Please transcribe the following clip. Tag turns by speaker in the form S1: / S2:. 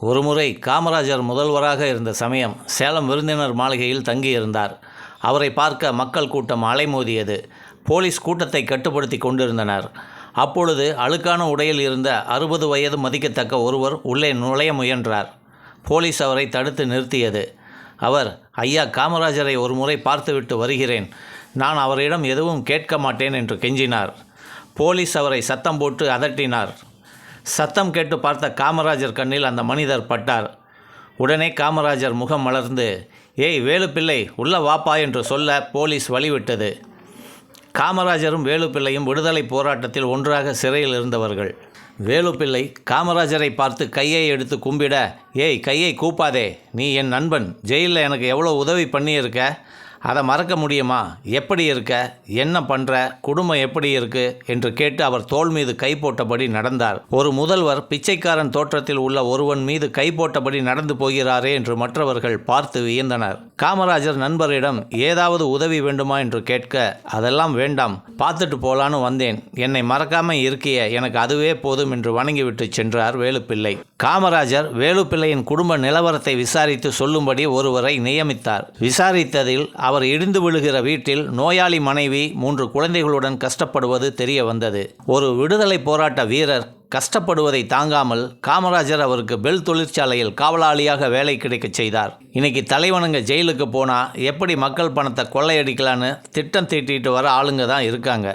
S1: ஒருமுறை காமராஜர் முதல்வராக இருந்த சமயம் சேலம் விருந்தினர் மாளிகையில் தங்கியிருந்தார். அவரை பார்க்க மக்கள் கூட்டம் அலைமோதியது. போலீஸ் கூட்டத்தை கட்டுப்படுத்தி கொண்டிருந்தனர். அப்பொழுது அழுக்கான உடையில் இருந்த அறுபது வயது மதிக்கத்தக்க ஒருவர் உள்ளே நுழைய முயன்றார். போலீஸ் அவரை தடுத்து நிறுத்தியது. அவர் ஐயா காமராஜரை ஒரு முறை பார்த்துவிட்டு வருகிறேன். நான் அவரிடம் எதுவும் கேட்க மாட்டேன் என்று கெஞ்சினார். போலீஸ் அவரை சத்தம் போட்டு அதட்டினார். சத்தம் கேட்டு பார்த்த காமராஜர் கண்ணில் அந்த மனிதர் பட்டார். உடனே காமராஜர் முகம் மலர்ந்து ஏய் வேலுப்பிள்ளை உள்ள வாப்பா என்று சொல்ல போலீஸ் வழிவிட்டது. காமராஜரும் வேலுப்பிள்ளையும் விடுதலை போராட்டத்தில் ஒன்றாக சிறையில் இருந்தவர்கள். வேலுப்பிள்ளை காமராஜரை பார்த்து கையை எடுத்து கும்பிட ஏய் கையை கூப்பாதே நீ என் நண்பன் ஜெயிலில் எனக்கு எவ்வளோ உதவி பண்ணியிருக்க? அதை மறக்க முடியுமா? எப்படி இருக்க? என்ன பண்ணுற குடும்பம் எப்படி இருக்கு? என்று கேட்டு அவர் தோள் மீது கை போட்டபடி நடந்தார். ஒரு முதல்வர் பிச்சைக்காரன் தோற்றத்தில் உள்ள ஒருவன் மீது கை போட்டபடி நடந்து போகிறாரே என்று மற்றவர்கள் பார்த்து வியந்தனர். காமராஜர் நண்பரிடம் ஏதாவது உதவி வேண்டுமா? என்று கேட்க அதெல்லாம் வேண்டாம். பார்த்துட்டு போலான்னு வந்தேன். என்னை மறக்காம இருக்கிய. எனக்கு அதுவே போதும் என்று வணங்கிவிட்டு சென்றார் வேலுப்பிள்ளை. காமராஜர் வேலுப்பிள்ளையின் குடும்ப நிலவரத்தை விசாரித்து சொல்லும்படி ஒருவரை நியமித்தார். விசாரித்ததில் அவர் இடிந்து விழுகிற வீட்டில் நோயாளி மனைவி மூன்று குழந்தைகளுடன் கஷ்டப்படுவது தெரிய வந்தது. ஒரு விடுதலை போராட்ட வீரர் கஷ்டப்படுவதை தாங்காமல் காமராஜர் அவருக்கு பெல் தொழிற்சாலையில் காவலாளியாக வேலை கிடைக்கச் செய்தார். இன்னைக்கு தலைவனுங்க ஜெயிலுக்கு போனால் எப்படி மக்கள் பணத்தை கொள்ளையடிக்கலான்னு திட்டம் தீட்டிட்டு வர ஆளுங்க தான் இருக்காங்க.